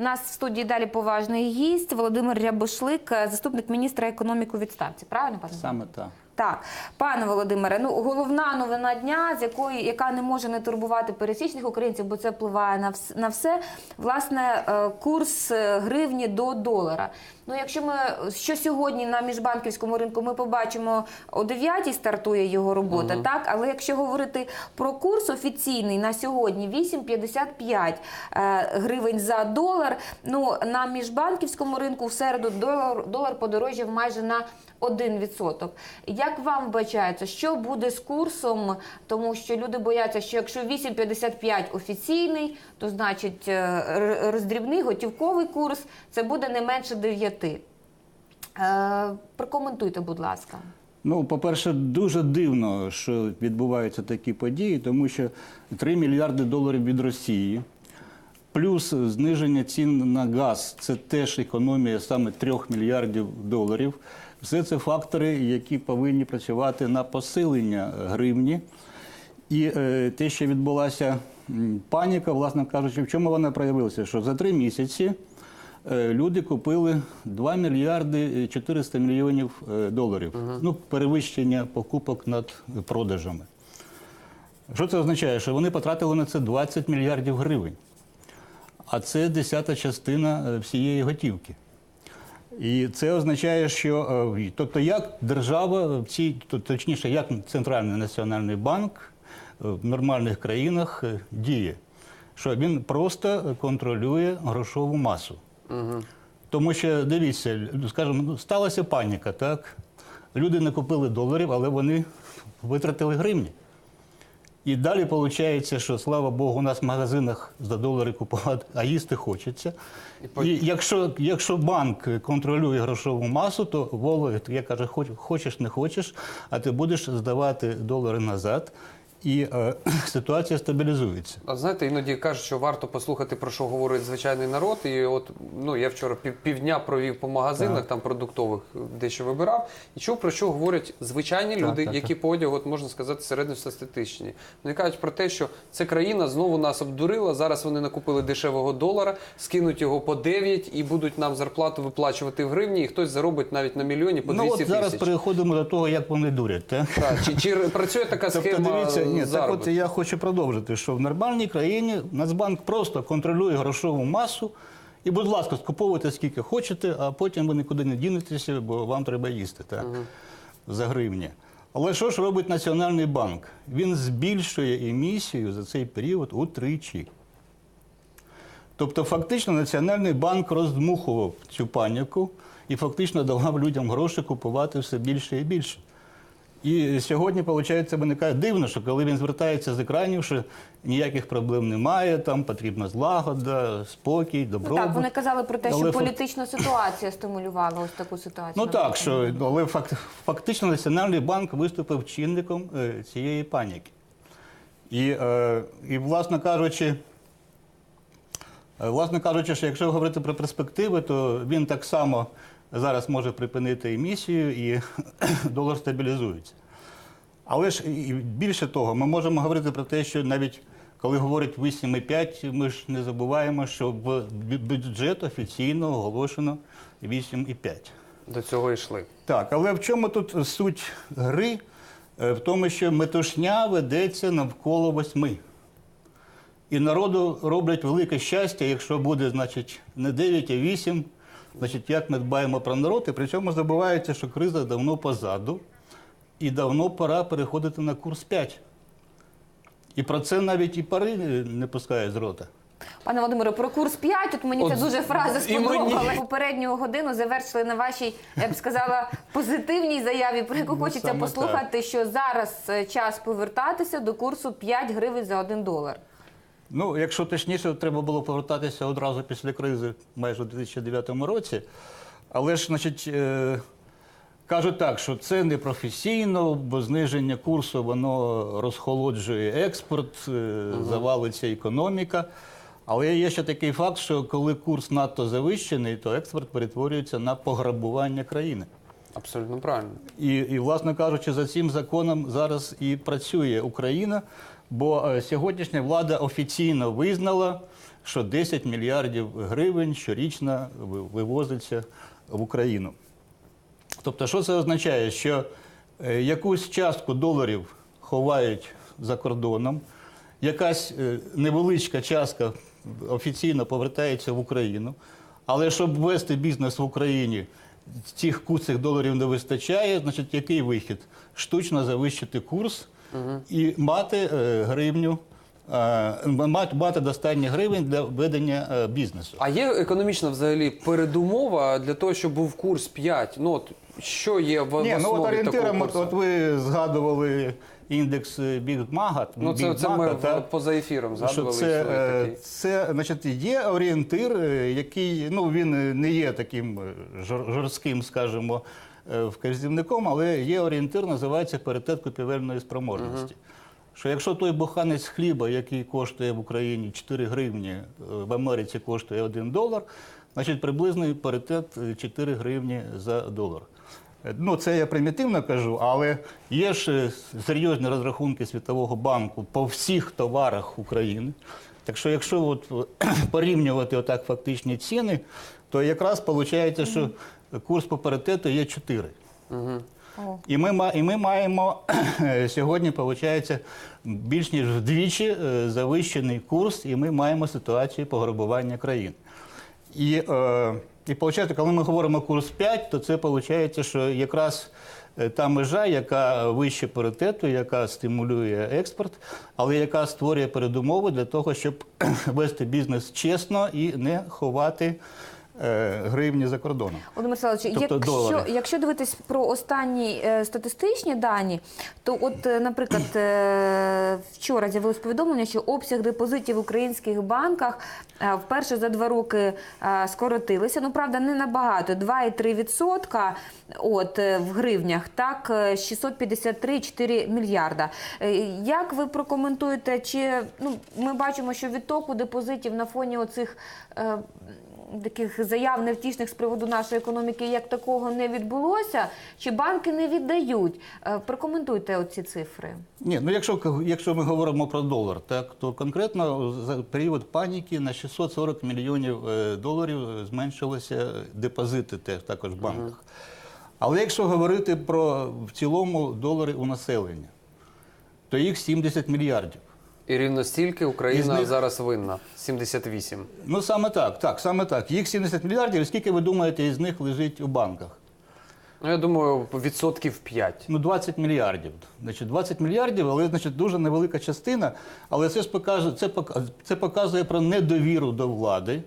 Нас в студії далі поважний гість Володимир Рябошлик, заступник міністра економіки відставці. Правильно, пане? Саме так. Так, пане Володимире, ну головна новина дня, з якої яка не може не турбувати пересічних українців, бо це впливає на вс- на все. Власне, е, курс е, гривні до долара. Ну, якщо ми що сьогодні на міжбанківському ринку ми побачимо о 9 стартує його робота, так але якщо говорити про курс офіційний на сьогодні 8,55 е, гривень за долар. Ну на міжбанківському ринку в середу долар, долар подорожчав майже на 1%. Як вам вбачається, що буде з курсом? Тому що люди бояться, що якщо 8,55 офіційний, то значить е, роздрібний готівковий курс це буде не менше 9. Е, прокоментуйте, будь ласка. Ну, по-перше, дуже дивно, що відбуваються такі події, тому що 3 мільярди доларів від Росії, плюс зниження цін на газ це теж економія саме 3 мільярдів доларів. Все це фактори, які повинні працювати на посилення гривні. І е, те, що відбулася паніка, власне кажучи, в чому вона проявилася? Що за три місяці е, люди купили 2 мільярди 400 мільйонів е, доларів. Ну, перевищення покупок над продажами. Що це означає? Що вони потратили на це 20 мільярдів гривень. А це десята частина е, всієї готівки. І це означає, що е, тобто, як держава то- точніше, як Центральний національний банк е, в нормальних країнах е, діє, що він просто контролює грошову масу. Тому що дивіться, скажімо, ну, сталася паніка, так? Люди не купили доларів, але вони витратили гривні. І далі виходить, що слава Богу, у нас в магазинах за долари купувати, а їсти хочеться. І якщо, якщо банк контролює грошову масу, то Вова, я каже, хочеш, не хочеш, а ти будеш здавати долари назад, і е, ситуація стабілізується. А знаєте, іноді кажуть, що варто послухати про що говорить звичайний народ. І от ну я вчора пів, півдня провів по магазинах там продуктових, дещо вибирав, і чув про що говорять звичайні Так, люди, так, які по одягу, от можна сказати, середньостатистичні. Вони кажуть про те, що це країна знову нас обдурила. Зараз вони накупили дешевого долара, скинуть його по 9 і будуть нам зарплату виплачувати в гривні, і хтось заробить навіть на мільйоні по 200 ну от зараз тисяч. переходимо до того, як вони дурять. Так? Так, Чи, чи працює така Тобто, схема дивіться, ні, так от я хочу продовжити, що в нормальній країні Нацбанк просто контролює грошову масу. І, будь ласка, скуповуйте скільки хочете, а потім ви нікуди не дінетеся, бо вам треба їсти так, за гривні. Але що ж робить Національний банк? Він збільшує емісію за цей період утричі. Тобто, фактично, Національний банк роздмухував цю паніку і фактично давав людям гроші купувати все більше і більше. І сьогодні, виходить, виникає дивно, що коли він звертається з екранів, що ніяких проблем немає, там потрібна злагода, спокій, Ну, добробут. так, вони казали про те, що Але фак- політична ситуація стимулювала ось таку ситуацію. Ну так, що але факт, фактично Національний банк виступив чинником е, цієї паніки. І, е, і власне кажучи, е, власне кажучи, що якщо говорити про перспективи, то він так само зараз може припинити емісію і долар стабілізується. Але ж і більше того, ми можемо говорити про те, що навіть коли говорять 8,5, ми ж не забуваємо, що в бюджет офіційно оголошено 8,5. До цього йшли. Так, але в чому тут суть гри? Е, В тому, що метушня ведеться навколо восьми. І народу роблять велике щастя, якщо буде, значить, не 9, а 8. Значить, як ми дбаємо про народ, і при цьому забувається, що криза давно позаду, і давно пора переходити на курс 5. І про це навіть і пари не- пускають з рота. Пане Володимире, про курс 5, от мені От це дуже фраза і мені. сподобала. Попередню годину завершили на вашій, я б сказала, позитивній заяві, про яку Ну, хочеться послухати, що зараз е, час повертатися до курсу 5 гривень за 1 долар. Ну, якщо точніше, треба було повертатися одразу після кризи, майже у 2009 році. Але ж, значить, е, кажуть так, що це не професійно, бо зниження курсу воно розхолоджує експорт, е, завалиться економіка. Але є ще такий факт, що коли курс надто завищений, то експорт перетворюється на пограбування країни. Абсолютно правильно. І, і, власне кажучи, за цим законом зараз і працює Україна, бо е, сьогоднішня влада офіційно визнала, що 10 мільярдів гривень щорічно вивозиться в Україну. Тобто, що це означає? Що е, якусь частку доларів ховають за кордоном, якась е, невеличка частка офіційно повертається в Україну. Але щоб вести бізнес в Україні, цих ку- цих доларів не вистачає, значить, який вихід? Штучно завищити курс і мати е, гривню, е, мати, мати достатньо гривень для ведення е, бізнесу. А є економічна взагалі передумова для того, щоб був курс 5? Ну от що є в, Ні, ну от орієнтиром, такого от, курсу? от ви згадували індекс Бігмага. Ну це, це ми в- поза ефіром що згадували це, е, такий. це значить, є орієнтир, е, який ну, він не є таким е, жор- жорстким, скажімо, е, вказівником, але є орієнтир, називається паритет купівельної спроможності. Що якщо той буханець хліба, який коштує в Україні 4 гривні, е, в Америці коштує 1 долар, значить приблизний паритет е, 4 гривні за долар. Е, Ну, це я примітивно кажу, але є ж е, серйозні розрахунки Світового банку по всіх товарах України. Так що, якщо от, порівнювати отак фактичні ціни, то якраз виходить, що курс по паритету є 4. О. І ми, і ми маємо сьогодні, виходить, більш ніж вдвічі е, завищений курс, і ми маємо ситуацію пограбування країн. І, е, і виходить, коли ми говоримо курс 5, то це виходить, що якраз та межа, яка вище паритету, яка стимулює експорт, але яка створює передумови для того, щоб вести бізнес чесно і не ховати е, гривні за кордоном. Володимир Михайлович, Тобто якщо, долари. якщо дивитись про останні е, статистичні дані, то от, е, наприклад, е, вчора з'явилось повідомлення, що обсяг депозитів в українських банках е, вперше за два роки е, скоротилися. Ну, правда, не набагато 2,3% от, е, в гривнях, так, е, 653,4 мільярда. Е, Як ви прокоментуєте, чи ну, ми бачимо, що відтоку депозитів на фоні оцих. Таких заяв невтішних з приводу нашої економіки як такого не відбулося, чи банки не віддають? Е, Прокоментуйте оці цифри. Ні, ну якщо, якщо ми говоримо про долар, так то конкретно за період паніки на 640 мільйонів е, доларів зменшилися депозити теж також в банках. Але якщо говорити про в цілому долари у населення, то їх 70 мільярдів. І рівно стільки Україна них- зараз винна 78. Ну саме так, так, саме так. Їх 70 мільярдів, скільки ви думаєте, із них лежить у банках? Ну я думаю, відсотків 5. Ну, 20 мільярдів. Значить, 20 мільярдів, але значить, дуже невелика частина. Але це ж показує, це, пок- це показує про недовіру до влади.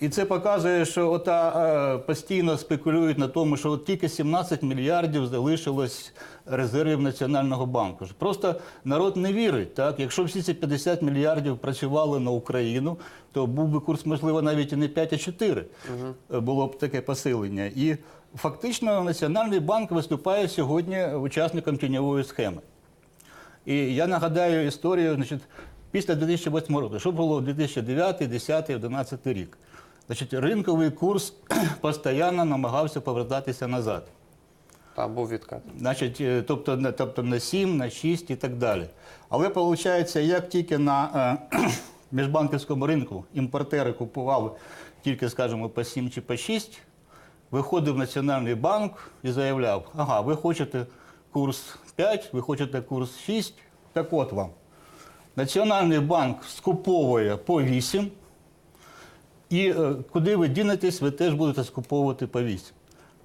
І це показує, що ота, е, постійно спекулюють на тому, що от тільки 17 мільярдів залишилось резервів Національного банку. Просто народ не вірить. Так? Якщо всі ці 50 мільярдів працювали на Україну, то був би курс, можливо, навіть і не 5, а 4. Е, Було б таке посилення. І фактично Національний банк виступає сьогодні учасником тіньової схеми. І я нагадаю історію, значить, після 2008 року, що було 2009, 2010, 2011 рік. Значить, ринковий курс постійно намагався повертатися назад. Там був відкат. Значить, тобто, на- тобто на 7, на 6 і так далі. Але виходить, як тільки на е, міжбанківському ринку імпортери купували тільки, скажімо, по 7 чи по 6, виходив Національний банк і заявляв: ага, ви хочете курс 5, ви хочете курс 6, так от вам. Національний банк скуповує по 8, і е, куди ви дінетесь, ви теж будете скуповувати по 8.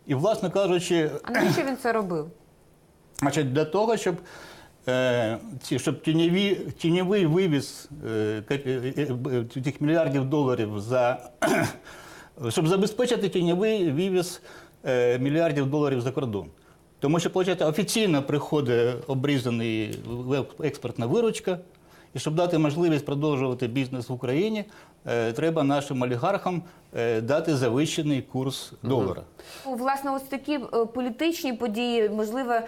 І, власне кажучи, А навіщо він це робив? Значить, для того, щоб, е, ці, щоб тіньові, тіньовий вивіз е, е, е, цих мільярдів доларів за щоб забезпечити тіньовий вивіз е, мільярдів доларів за кордон. Тому що, виходить, офіційно приходить обрізаний експортна виручка, і щоб дати можливість продовжувати бізнес в Україні, е, треба нашим олігархам е, дати завищений курс долара. Власне, ось такі е, політичні події, можливе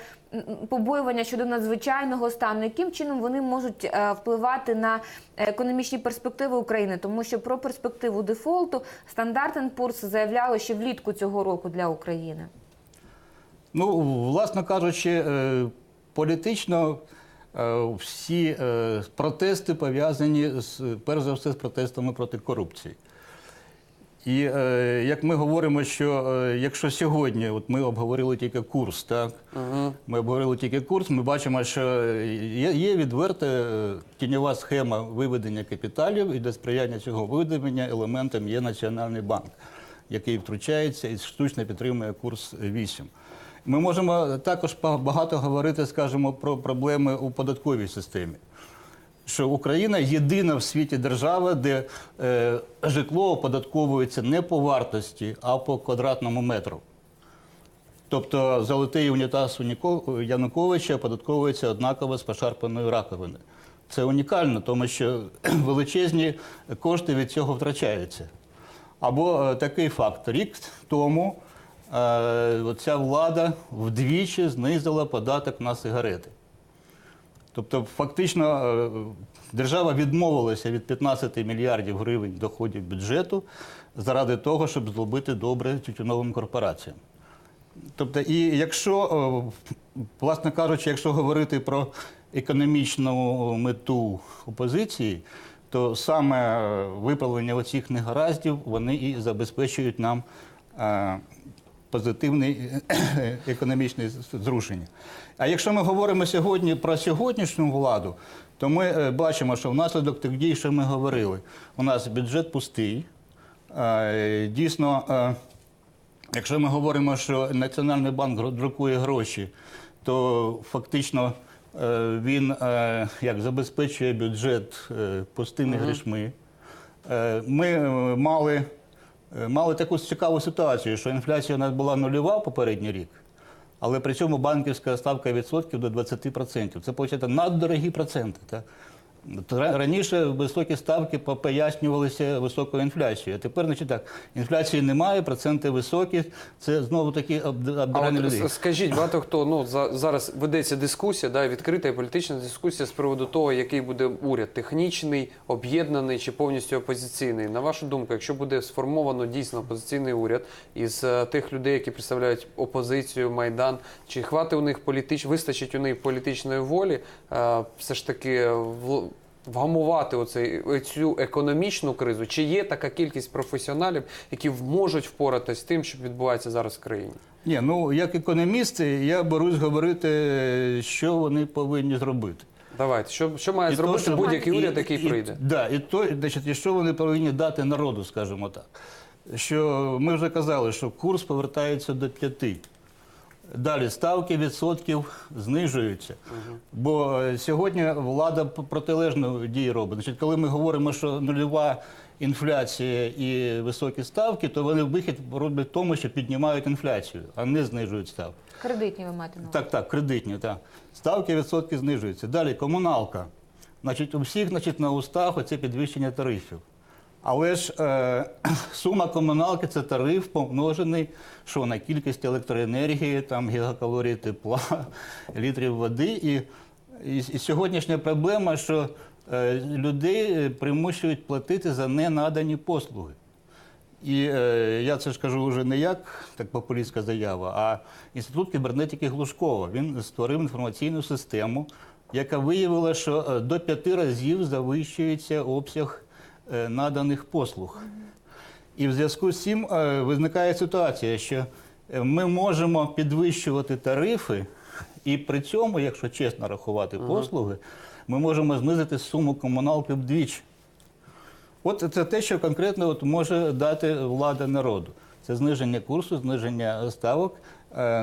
побоювання щодо надзвичайного стану, яким чином вони можуть впливати на економічні перспективи України? Тому що про перспективу дефолту Standard Poor's заявляли ще влітку цього року для України. Ну, власно кажучи, політично всі е, протести пов'язані з перш за все з протестами проти корупції. І е, як ми говоримо, що е, якщо сьогодні, от ми обговорили тільки курс, так ми обговорили тільки курс, ми бачимо, що є, є відверта е, тіньова схема виведення капіталів, і для сприяння цього виведення елементом є Національний банк, який втручається і штучно підтримує курс 8. Ми можемо також багато говорити, скажімо, про проблеми у податковій системі що Україна єдина в світі держава, де е, житло оподатковується не по вартості, а по квадратному метру. Тобто золотий унітаз Януковича оподатковується однаково з пошарпаною раковиною. Це унікально, тому що величезні кошти від цього втрачаються. Або е, такий факт: рік тому ця влада вдвічі знизила податок на сигарети. Тобто, фактично, е, держава відмовилася від 15 мільярдів гривень доходів бюджету заради того, щоб зробити добре тютюновим корпораціям. Тобто, і якщо, е, власне кажучи, якщо говорити про економічну мету опозиції, то саме е, виправлення оцих негараздів вони і забезпечують нам е, позитивне економічне зрушення. А якщо ми говоримо сьогодні про сьогоднішню владу, то ми е, бачимо, що внаслідок тих дій, що ми говорили, у нас бюджет пустий. Е, Дійсно, е, Якщо ми говоримо, що Національний банк друкує гроші, то фактично він як забезпечує бюджет пустими грішми. Ми мали, мали таку цікаву ситуацію, що інфляція у нас була нульова попередній рік, але при цьому банківська ставка відсотків до 20%. Це, виходить, наддорогі проценти. Так? Раніше високі ставки по- пояснювалися високою інфляцією. А тепер, значить так, інфляції немає, проценти високі. Це знову таки обдирання людей. скажіть, багато хто ну за, зараз ведеться дискусія, да, відкрита і політична дискусія з приводу того, який буде уряд технічний, об'єднаний чи повністю опозиційний. На вашу думку, якщо буде сформовано дійсно опозиційний уряд із е, тих людей, які представляють опозицію, майдан, чи хватить у них політич, вистачить у них політичної волі, е, все ж таки в- вгамувати оцей цю економічну кризу? Чи є така кількість професіоналів, які можуть впоратись з тим, що відбувається зараз в країні? Ні, ну як економіст, я берусь говорити, що вони повинні зробити. Давайте, що, що має І зробити будь-який і- уряд, який і- прийде? Да, і то, значить, і що вони повинні дати народу, скажімо так. Що ми вже казали, що курс повертається до п'яти. Далі ставки відсотків знижуються. Бо е, сьогодні влада протилежну дію робить. Значить, коли ми говоримо, що нульова інфляція і високі ставки, то вони вихід роблять в тому, що піднімають інфляцію, а не знижують ставки. Кредитні ви маєте на увазі? Так, так, кредитні, так. Ставки відсотки знижуються. Далі комуналка. Значить, у всіх значить, на устах оце підвищення тарифів. Але ж е, сума комуналки це тариф помножений що, на кількість електроенергії, там, гігакалорій тепла, літрів води. І, і, і сьогоднішня проблема, що е, людей примушують платити за ненадані послуги. І е, я це ж кажу вже не як так популістська заява, а інститут кібернетики Глушкова. Він створив інформаційну систему, яка виявила, що е, до п'яти разів завищується обсяг наданих послуг. І в зв'язку з цим е, виникає ситуація, що е, ми можемо підвищувати тарифи, і при цьому, якщо чесно рахувати послуги, ми можемо знизити суму комуналки вдвічі. От це те, що конкретно от може дати влада народу. Це зниження курсу, зниження ставок, е,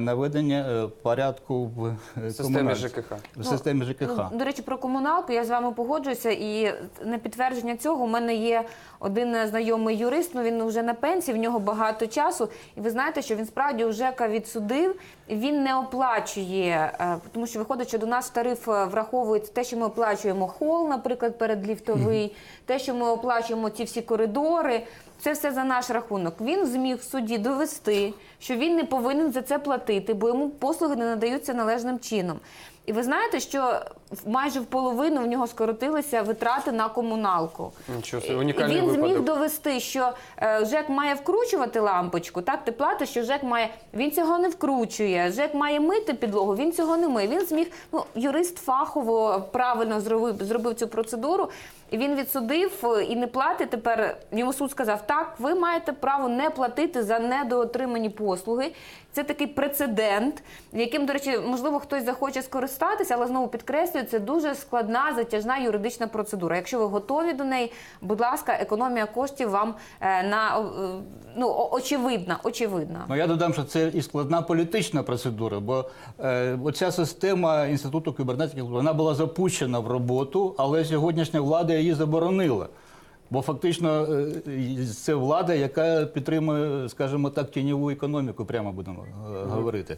наведення е, порядку в е, системі. ЖКХ. В системі ЖКХ. Ну, до речі, про комуналку я з вами погоджуюся. І на підтвердження цього у мене є один знайомий юрист. Ну він вже на пенсії, в нього багато часу. І ви знаєте, що він справді у ЖЕКа відсудив. Він не оплачує, е, тому що виходить, що до нас тариф враховує враховується те, що ми оплачуємо хол, наприклад, передліфтовий, те, що ми оплачуємо ці всі коридори. Це все за наш рахунок. Він зміг в суді довести, що він не повинен за це платити, бо йому послуги не надаються належним чином. І ви знаєте, що в- майже в половину в нього скоротилися витрати на комуналку. Нічого унікальний він випадок. зміг довести, що е, ЖЕК має вкручувати лампочку, так ти платиш, що ЖЕК має. Він цього не вкручує. ЖЕК має мити підлогу, він цього не миє. Він зміг, ну юрист фахово правильно зробив, зробив цю процедуру. І він відсудив е, і не платить. Тепер йому суд сказав: так, ви маєте право не платити за недоотримані послуги. Це такий прецедент, яким, до речі, можливо, хтось захоче скористатися, але знову підкреслюю, це дуже складна затяжна юридична процедура. Якщо ви готові до неї, будь ласка, економія коштів вам е, на е, ну очевидна, очевидна. Ну я додам, що це і складна політична процедура, бо е, оця система інституту кібернетики вона була запущена в роботу, але сьогоднішня влада її заборонила. Бо фактично е, це влада, яка підтримує, скажімо так, тіньову економіку, прямо будемо е, говорити.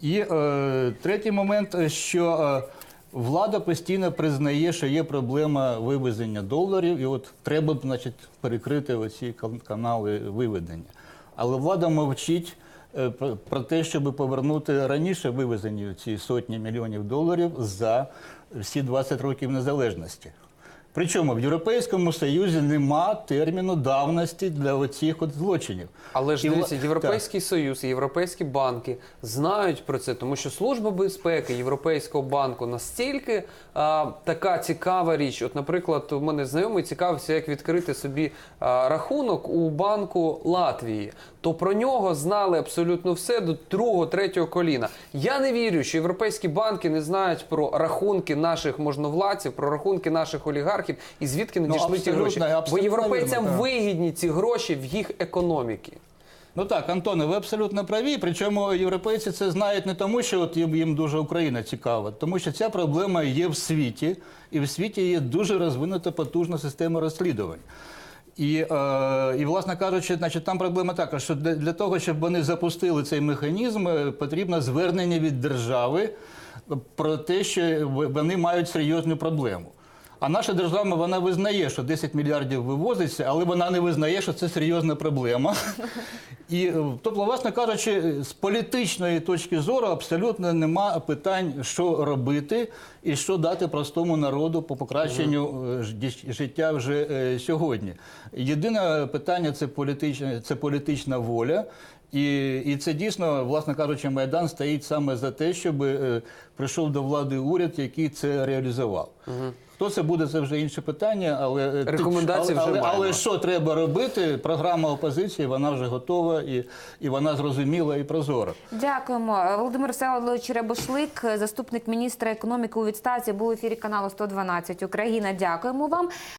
І е, третій момент, що е, влада постійно признає, що є проблема вивезення доларів, і от треба б, значить, перекрити оці канали виведення. Але влада мовчить про те, щоб повернути раніше вивезені ці сотні мільйонів доларів за всі 20 років незалежності. Причому в Європейському Союзі нема терміну давності для оцих от злочинів. Але ж дивіться, Так. Європейський Союз і європейські банки знають про це, тому що служба безпеки Європейського банку настільки а, така цікава річ. От, наприклад, у мене знайомий цікавився, як відкрити собі а, рахунок у банку Латвії. То про нього знали абсолютно все до другого, третього коліна. Я не вірю, що європейські банки не знають про рахунки наших можновладців, про рахунки наших олігархів і звідки надійшли ті абсолютно, гроші. Бо європейцям вірно, вигідні ці гроші в їх економіки. Ну так, Антоне, ви абсолютно праві. Причому європейці це знають не тому, що от їм, їм дуже Україна цікава, тому що ця проблема є в світі, і в світі є дуже розвинута потужна система розслідувань. І, е, і власне кажучи, значить, там проблема така, що для, для того, щоб вони запустили цей механізм, е, потрібно звернення від держави про те, що вони мають серйозну проблему. А наша держава вона визнає, що 10 мільярдів вивозиться, але вона не визнає, що це серйозна проблема. І е, тобто, власне кажучи, з політичної точки зору абсолютно нема питань, що робити і що дати простому народу по покращенню е, життя вже е, сьогодні. Єдине питання це політична, це політична воля. І, і це дійсно, власне кажучи, майдан стоїть саме за те, щоб е, прийшов до влади уряд, який це реалізував. Хто це буде, це вже інше питання, але е, Рекомендації але, вже але, але що треба робити? Програма опозиції вона вже готова і, і вона зрозуміла і прозора. Дякуємо. Володимир Всеволодович Рябошлик, заступник міністра економіки у відставці, був в ефірі каналу 112 Україна. Дякуємо вам.